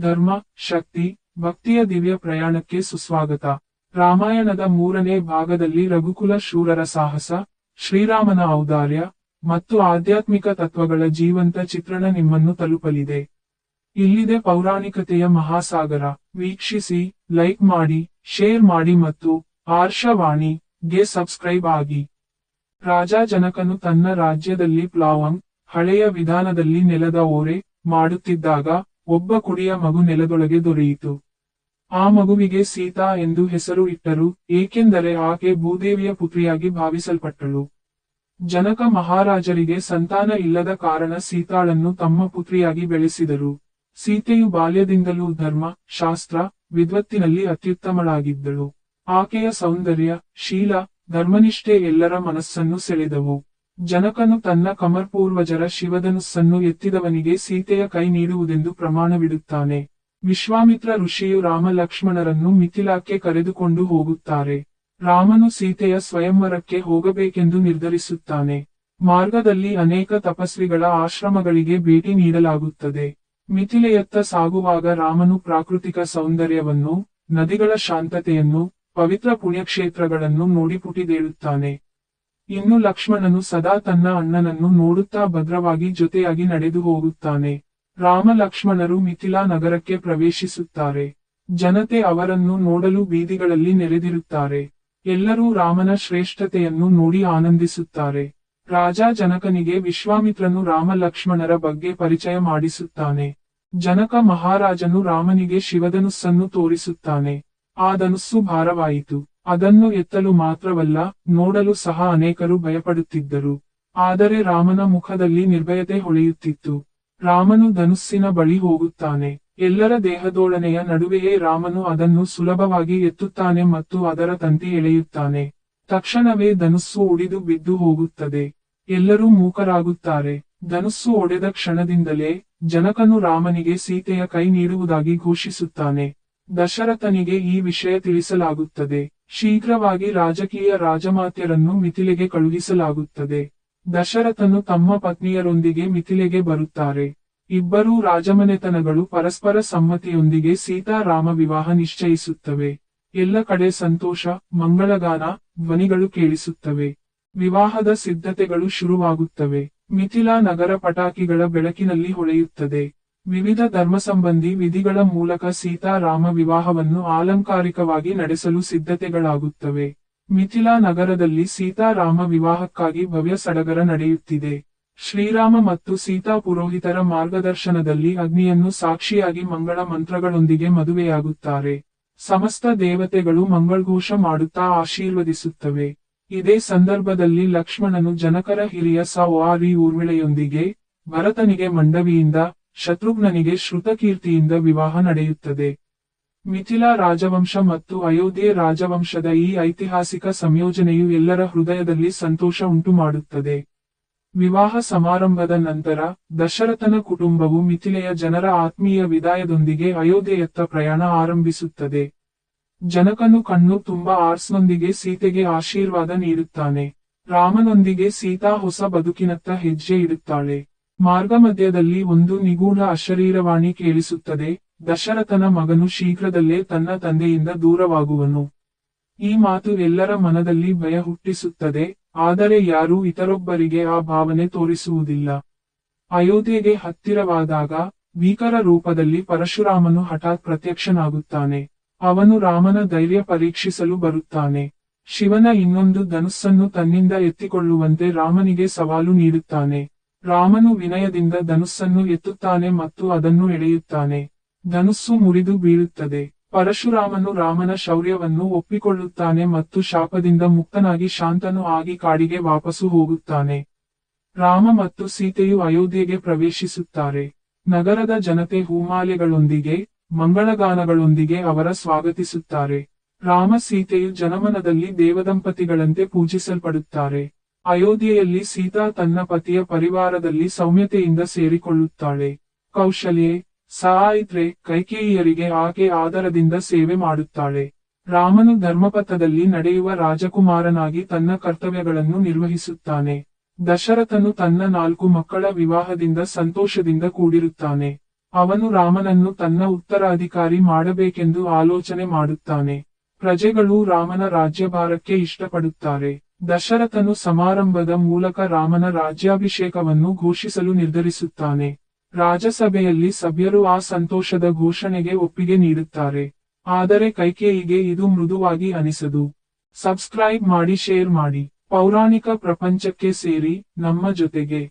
ಧರ್ಮ, ಶಕ್ತಿ, ಭಕ್ತಿಯ ದಿವ್ಯ ಪ್ರಯಾಣಕ್ಕೆ ಸುಸ್ವಾಗತ. ರಾಮಾಯಣದ ಮೂರನೇ ಭಾಗದಲ್ಲಿ ರಘುಕುಲ ಶೂರರ ಸಾಹಸ, ಶ್ರೀರಾಮನ ಔದಾರ್ಯ ಮತ್ತು ಆಧ್ಯಾತ್ಮಿಕ ತತ್ವಗಳ ಜೀವಂತ ಚಿತ್ರಣ ನಿಮ್ಮನ್ನು ತಲುಪಲಿದೆ. ಇಲ್ಲಿದೆ ಪೌರಾಣಿಕತೆಯ ಮಹಾಸಾಗರ. ವೀಕ್ಷಿಸಿ, ಲೈಕ್ ಮಾಡಿ, ಶೇರ್ ಮಾಡಿ ಮತ್ತು ಆರ್ಷವಾಣಿ ಗೆ ಸಬ್ಸ್ಕ್ರೈಬ್ ಆಗಿ. ರಾಜ ಜನಕನು ತನ್ನ ರಾಜ್ಯದಲ್ಲಿ ಪ್ಲಾವಂಗ್ ಹಳೆಯ ವಿಧಾನದಲ್ಲಿ ನೆಲದ ಓರೆ ಮಾಡುತ್ತಿದ್ದಾಗ ಒಬ್ಬ ಕುಡಿಯ ಮಗು ನೆಲದೊಳಗೆ ದೊರೆಯಿತು. ಆ ಮಗುವಿಗೆ ಸೀತಾ ಎಂದು ಹೆಸರು ಇಟ್ಟರು, ಏಕೆಂದರೆ ಆಕೆ ಭೂದೇವಿಯ ಪುತ್ರಿಯಾಗಿ ಭಾವಿಸಲ್ಪಟ್ಟಳು. ಜನಕ ಮಹಾರಾಜರಿಗೆ ಸಂತಾನ ಇಲ್ಲದ ಕಾರಣ ಸೀತಾಳನ್ನು ತಮ್ಮ ಪುತ್ರಿಯಾಗಿ ಬೆಳೆಸಿದರು. ಸೀತೆಯು ಬಾಲ್ಯದಿಂದಲೂ ಧರ್ಮ, ಶಾಸ್ತ್ರ, ವಿದ್ವತ್ತಿನಲ್ಲಿ ಅತ್ಯುತ್ತಮಳಾಗಿದ್ದಳು. ಆಕೆಯ ಸೌಂದರ್ಯ, ಶೀಲ, ಧರ್ಮನಿಷ್ಠೆ ಎಲ್ಲರ ಮನಸ್ಸನ್ನು ಸೆಳೆದವು. ಜನಕನು ತನ್ನ ಕಮರ್ಪೂರ್ವಜರ ಶಿವಧನುಸ್ಸನ್ನು ಎತ್ತಿದವನಿಗೆ ಸೀತೆಯ ಕೈ ನೀಡುವುದೆಂದು ಪ್ರಮಾಣವಿಡುತ್ತಾನೆ. ವಿಶ್ವಾಮಿತ್ರ ಋಷಿಯು ರಾಮ ಲಕ್ಷ್ಮಣರನ್ನು ಮಿಥಿಲಾಕ್ಕೆ ಕರೆದುಕೊಂಡು ಹೋಗುತ್ತಾರೆ. ರಾಮನು ಸೀತೆಯ ಸ್ವಯಂವರಕ್ಕೆ ಹೋಗಬೇಕೆಂದು ನಿರ್ಧರಿಸುತ್ತಾನೆ. ಮಾರ್ಗದಲ್ಲಿ ಅನೇಕ ತಪಸ್ವಿಗಳ ಆಶ್ರಮಗಳಿಗೆ ಭೇಟಿ ನೀಡಲಾಗುತ್ತದೆ. ಮಿಥಿಲೆಯತ್ತ ಸಾಗುವಾಗ ರಾಮನು ಪ್ರಾಕೃತಿಕ ಸೌಂದರ್ಯವನ್ನು, ನದಿಗಳ ಶಾಂತತೆಯನ್ನು, ಪವಿತ್ರ ಪುಣ್ಯಕ್ಷೇತ್ರಗಳನ್ನು ನೋಡಿ ಪುಟಿದೇಳುತ್ತಾನೆ. ಇನ್ನು ಲಕ್ಷ್ಮಣನು ಸದಾ ತನ್ನ ಅಣ್ಣನನ್ನು ನೋಡುತ್ತಾ ಭದ್ರವಾಗಿ ಜೊತೆಯಾಗಿ ನಡೆದು ಹೋಗುತ್ತಾನೆ. ರಾಮ ಲಕ್ಷ್ಮಣರು ಮಿಥಿಲಾ ನಗರಕ್ಕೆ ಪ್ರವೇಶಿಸುತ್ತಾರೆ. ಜನತೆ ಅವರನ್ನು ನೋಡಲು ಬೀದಿಗಳಲ್ಲಿ ನೆರೆದಿರುತ್ತಾರೆ. ಎಲ್ಲರೂ ರಾಮನ ಶ್ರೇಷ್ಠತೆಯನ್ನು ನೋಡಿ ಆನಂದಿಸುತ್ತಾರೆ. ರಾಜ ಜನಕನಿಗೆ ವಿಶ್ವಾಮಿತ್ರನು ರಾಮ ಲಕ್ಷ್ಮಣರ ಬಗ್ಗೆ ಪರಿಚಯ ಮಾಡಿಸುತ್ತಾನೆ. ಜನಕ ಮಹಾರಾಜನು ರಾಮನಿಗೆ ಶಿವಧನುಸ್ಸನ್ನು ತೋರಿಸುತ್ತಾನೆ. ಆ ಧನುಸ್ಸು ಭಾರವಾಯಿತು. ಅದನ್ನು ಎತ್ತಲು ಮಾತ್ರವಲ್ಲ, ನೋಡಲು ಸಹ ಅನೇಕರು ಭಯಪಡುತ್ತಿದ್ದರು. ಆದರೆ ರಾಮನ ಮುಖದಲ್ಲಿ ನಿರ್ಭಯತೆ ಹೊಳೆಯುತ್ತಿತ್ತು. ರಾಮನು ಧನುಸ್ಸಿನ ಬಳಿ ಹೋಗುತ್ತಾನೆ. ಎಲ್ಲರ ದೇಹದೋಳನೆಯ ನಡುವೆಯೇ ರಾಮನು ಅದನ್ನು ಸುಲಭವಾಗಿ ಎತ್ತುತ್ತಾನೆ ಮತ್ತು ಅದರ ತಂತಿ ಎಳೆಯುತ್ತಾನೆ. ತಕ್ಷಣವೇ ಧನುಸ್ಸು ಉಡಿದು ಬಿದ್ದು ಹೋಗುತ್ತದೆ. ಎಲ್ಲರೂ ಮೂಕರಾಗುತ್ತಾರೆ. ಧನುಸ್ಸು ಒಡೆದ ಕ್ಷಣದಿಂದಲೇ ಜನಕನು ರಾಮನಿಗೆ ಸೀತೆಯ ಕೈ ನೀಡುವುದಾಗಿ ಘೋಷಿಸುತ್ತಾನೆ. ದಶರಥನಿಗೆ ಈ ವಿಷಯ ತಿಳಿಸಲಾಗುತ್ತದೆ. ಶೀಘ್ರವಾಗಿ ರಾಜಕೀಯ ರಾಜಮಾತ್ಯರನ್ನು ಮಿಥಿಲೆಗೆ ಕಳುಹಿಸಲಾಗುತ್ತದೆ. ದಶರಥನು ತಮ್ಮ ಪತ್ನಿಯರೊಂದಿಗೆ ಮಿಥಿಲೆಗೆ ಬರುತ್ತಾರೆ. ಇಬ್ಬರೂ ರಾಜಮನೆತನಗಳು ಪರಸ್ಪರ ಸಮ್ಮತಿಯೊಂದಿಗೆ ಸೀತಾರಾಮ ವಿವಾಹ ನಿಶ್ಚಯಿಸುತ್ತವೆ. ಎಲ್ಲ ಕಡೆ ಸಂತೋಷ, ಮಂಗಳಗಾನ, ಧ್ವನಿಗಳು ಕೇಳಿಸುತ್ತವೆ. ವಿವಾಹದ ಸಿದ್ಧತೆಗಳು ಶುರುವಾಗುತ್ತವೆ. ಮಿಥಿಲಾ ನಗರ ಪಟಾಕಿಗಳ ಬೆಳಕಿನಲ್ಲಿ ಹೊಳೆಯುತ್ತದೆ. ವಿವಿಧ ಧರ್ಮ ಸಂಬಂಧಿ ವಿಧಿಗಳ ಮೂಲಕ ಸೀತಾರಾಮ ವಿವಾಹವನ್ನು ಆಲಂಕಾರಿಕವಾಗಿ ನಡೆಸಲು ಸಿದ್ಧತೆಗಳಾಗುತ್ತವೆ. ಮಿಥಿಲಾ ನಗರದಲ್ಲಿ ಸೀತಾರಾಮ ವಿವಾಹಕ್ಕಾಗಿ ಭವ್ಯ ಸಡಗರ ನಡೆಯುತ್ತಿದೆ. ಶ್ರೀರಾಮ ಮತ್ತು ಸೀತಾ ಪುರೋಹಿತರ ಮಾರ್ಗದರ್ಶನದಲ್ಲಿ ಅಗ್ನಿಯನ್ನು ಸಾಕ್ಷಿಯಾಗಿ ಮಂಗಳ ಮಂತ್ರಗಳೊಂದಿಗೆ ಮದುವೆಯಾಗುತ್ತಾರೆ. ಸಮಸ್ತ ದೇವತೆಗಳು ಮಂಗಳಘೋಷ ಮಾಡುತ್ತಾ ಆಶೀರ್ವದಿಸುತ್ತವೆ. ಇದೇ ಸಂದರ್ಭದಲ್ಲಿ ಲಕ್ಷ್ಮಣನು ಜನಕರ ಹಿರಿಯ ಸವಾರಿ ಊರ್ವಿಳೆಯೊಂದಿಗೆ ಭರತನಿಗೆ ಮಂಡವಿಯಿಂದ ಶತ್ರುಘ್ನನಿಗೆ ಶ್ರುತಕೀರ್ತಿಯಿಂದ ವಿವಾಹ ನಡೆಯುತ್ತದೆ. ಮಿಥಿಲಾ ರಾಜವಂಶ ಮತ್ತು ಅಯೋಧ್ಯೆ ರಾಜವಂಶದ ಈ ಐತಿಹಾಸಿಕ ಸಂಯೋಜನೆಯು ಎಲ್ಲರ ಹೃದಯದಲ್ಲಿ ಸಂತೋಷ ಉಂಟುಮಾಡುತ್ತದೆ. ವಿವಾಹ ಸಮಾರಂಭದ ನಂತರ ದಶರಥನ ಕುಟುಂಬವು ಮಿಥಿಲೆಯ ಜನರ ಆತ್ಮೀಯ ವಿದಾಯದೊಂದಿಗೆ ಅಯೋಧ್ಯೆಯತ್ತ ಪ್ರಯಾಣ ಆರಂಭಿಸುತ್ತದೆ. ಜನಕನು ಕಣ್ಣು ತುಂಬಾ ಆರ್ಸ್ನೊಂದಿಗೆ ಸೀತೆಗೆ ಆಶೀರ್ವಾದ ನೀಡುತ್ತಾನೆ. ರಾಮನೊಂದಿಗೆ ಸೀತಾ ಹೊಸ ಬದುಕಿನತ್ತ ಹೆಜ್ಜೆ ಇಡುತ್ತಾಳೆ. ಮಾರ್ಗ ಮಧ್ಯದಲ್ಲಿ ಒಂದು ನಿಗೂಢ ಅಶರೀರವಾಣಿ ಕೇಳಿಸುತ್ತದೆ. ದಶರಥನ ಮಗನು ಶೀಘ್ರದಲ್ಲೇ ತನ್ನ ತಂದೆಯಿಂದ ದೂರವಾಗುವನು. ಈ ಮಾತು ಎಲ್ಲರ ಮನದಲ್ಲಿ ಭಯ ಹುಟ್ಟಿಸುತ್ತದೆ. ಆದರೆ ಯಾರೂ ಇತರೊಬ್ಬರಿಗೆ ಆ ಭಾವನೆ ತೋರಿಸುವುದಿಲ್ಲ. ಅಯೋಧ್ಯೆಗೆ ಹತ್ತಿರವಾದಾಗ ಭೀಕರ ರೂಪದಲ್ಲಿ ಪರಶುರಾಮನು ಹಠಾತ್ ಪ್ರತ್ಯಕ್ಷನಾಗುತ್ತಾನೆ. ಅವನು ರಾಮನ ಧೈರ್ಯ ಪರೀಕ್ಷಿಸಲು ಬರುತ್ತಾನೆ. ಶಿವನ ಇನ್ನೊಂದು ಧನುಸ್ಸನ್ನು ತನ್ನಿಂದ ಎತ್ತಿಕೊಳ್ಳುವಂತೆ ರಾಮನಿಗೆ ಸವಾಲು ನೀಡುತ್ತಾನೆ. ರಾಮನು ವಿನಯದಿಂದ ಧನುಸ್ಸನ್ನು ಎತ್ತುತ್ತಾನೆ ಮತ್ತು ಅದನ್ನು ಎಳೆಯುತ್ತಾನೆ. ಧನುಸ್ಸು ಮುರಿದು ಬೀಳುತ್ತದೆ. ಪರಶುರಾಮನು ರಾಮನ ಶೌರ್ಯವನ್ನು ಒಪ್ಪಿಕೊಳ್ಳುತ್ತಾನೆ ಮತ್ತು ಶಾಪದಿಂದ ಮುಕ್ತನಾಗಿ ಶಾಂತನು ಆಗಿ ಕಾಡಿಗೆ ವಾಪಸು ಹೋಗುತ್ತಾನೆ. ರಾಮ ಮತ್ತು ಸೀತೆಯು ಅಯೋಧ್ಯೆಗೆ ಪ್ರವೇಶಿಸುತ್ತಾರೆ. ನಗರದ ಜನತೆ ಹೂಮಾಲೆಗಳೊಂದಿಗೆ, ಮಂಗಳಗಾನಗಳೊಂದಿಗೆ ಅವರ ಸ್ವಾಗತಿಸುತ್ತಾರೆ. ರಾಮ ಸೀತೆಯು ಜನಮನದಲ್ಲಿ ದೇವದಂಪತಿಗಳಂತೆ ಪೂಜಿಸಲ್ಪಡುತ್ತಾರೆ. ಅಯೋಧ್ಯೆಯಲ್ಲಿ ಸೀತಾ ತನ್ನ ಪತಿಯ ಪರಿವಾರದಲ್ಲಿ ಸೌಮ್ಯತೆಯಿಂದ ಸೇರಿಕೊಳ್ಳುತ್ತಾಳೆ. ಕೌಶಲ್ಯೆ ಸಾಯಿತ್ರೆ ಕೈಕೇಯಿಯರಿಗೆ ಆಕೆ ಆದರದಿಂದ ಸೇವೆ ಮಾಡುತ್ತಾಳೆ. ರಾಮನು ಧರ್ಮಪಥದಲ್ಲಿ ನಡೆಯುವ ರಾಜಕುಮಾರನಾಗಿ ತನ್ನ ಕರ್ತವ್ಯಗಳನ್ನು ನಿರ್ವಹಿಸುತ್ತಾನೆ. ದಶರಥನು ತನ್ನ ನಾಲ್ಕು ಮಕ್ಕಳ ವಿವಾಹದಿಂದ ಸಂತೋಷದಿಂದ ಕೂಡಿರುತ್ತಾನೆ. ಅವನು ರಾಮನನ್ನು ತನ್ನ ಉತ್ತರಾಧಿಕಾರಿ ಮಾಡಬೇಕೆಂದು ಆಲೋಚನೆ ಮಾಡುತ್ತಾನೆ. ಪ್ರಜೆಗಳು ರಾಮನ ರಾಜ್ಯಭಾರಕ್ಕೆ ಇಷ್ಟಪಡುತ್ತಾರೆ. ದಶರಥನು ಸಮಾರಂಭದ ಮೂಲಕ ರಾಮನ ರಾಜ್ಯಾಭಿಷೇಕವನ್ನು ಘೋಷಿಸಲು ನಿರ್ಧರಿಸುತ್ತಾನೆ. ರಾಜಸಭೆಯಲ್ಲಿ ಸಭ್ಯರು ಆ ಸಂತೋಷದ ಘೋಷಣೆಗೆ ಒಪ್ಪಿಗೆ ನೀಡುತ್ತಾರೆ. ಆದರೆ ಕೈಕೇಯಿಗೆ ಇದು ಮೃದುವಾಗಿ ಅನಿಸದು. ಸಬ್ಸ್ಕ್ರೈಬ್ ಮಾಡಿ, ಶೇರ್ ಮಾಡಿ. ಪೌರಾಣಿಕ ಪ್ರಪಂಚಕ್ಕೆ ಸೇರಿ ನಮ್ಮ ಜೊತೆಗೆ.